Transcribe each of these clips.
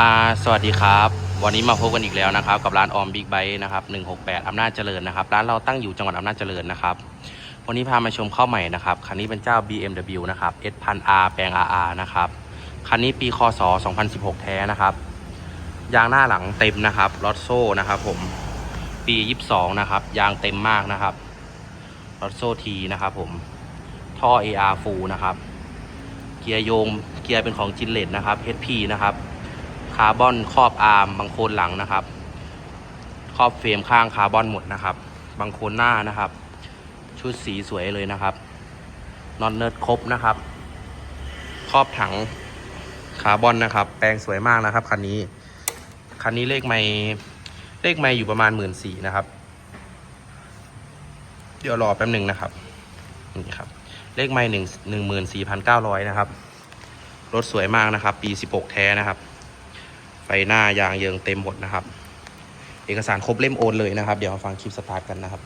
อ่าสวัสดีครับ วันนี้มาพบกันอีกแล้วนะครับ กับร้านออมบิ๊กไบค์นะครับ168อำนาจเจริญนะครับ ร้านเราตั้งอยู่จังหวัดอำนาจเจริญนะครับ วันนี้พามาชมข้าวใหม่นะครับ คันนี้เป็นเจ้า BMW นะครับ S พัน R แปลง RR นะครับ คันนี้ปีคศ2016 แท้นะครับ ยางหน้าหลังเต็มนะครับรถโซ่นะครับผม ปี 22 นะครับ ยางเต็มมากนะครับรถโซ่ทีนะครับผม ท่อ AR ฟูนะครับ เกียร์โยง เกียร์เป็นของจินเลตนะครับ HP นะครับ คาร์บอนครอบอาร์มบางโคนหลังนะครับ ครอบเฟรมข้างคาร์บอนหมดนะครับ บางโคนหน้านะครับ ชุดสีสวยเลยนะครับนอนเนิร์ดครบนะครับ ครอบถังคาร์บอนนะครับ แปลงสวยมากนะครับคันนี้ คันนี้เลขไม่เลขไม่อยู่ประมาณหมื่นสี่นะครับ เดี๋ยวรอแป๊บหนึ่งนะครับนี่ครับ เลขไม่หนึ่งหนึ่งหมื่นสี่พันเก้าร้อยนะครับ รถสวยมากนะครับ ปีสิบหกแท้นะครับ ไฟหน้ายางเยิงเต็มหมดนะครับ เอกสารครบเล่มโอนเลยนะครับ เดี๋ยวมาฟังคลิปสตาร์ทกันนะครับ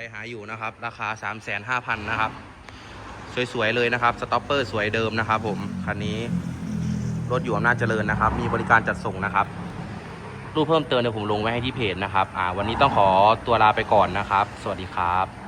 รหาอยู่นะครับ ราคา 3 5 0 0 0 0 นะครับ สวย ๆ เลยนะครับ สต็อปเปอร์สวยเดิมนะครับผม คันนี้รถอยู่อำนาจเจริญนะครับ มีบริการจัดส่งนะครับ รูปเพิ่มเติมเดี๋ยวผมลงไว้ให้ที่เพจนะครับ อ่า วันนี้ต้องขอตัวลาไปก่อนนะครับ สวัสดีครับ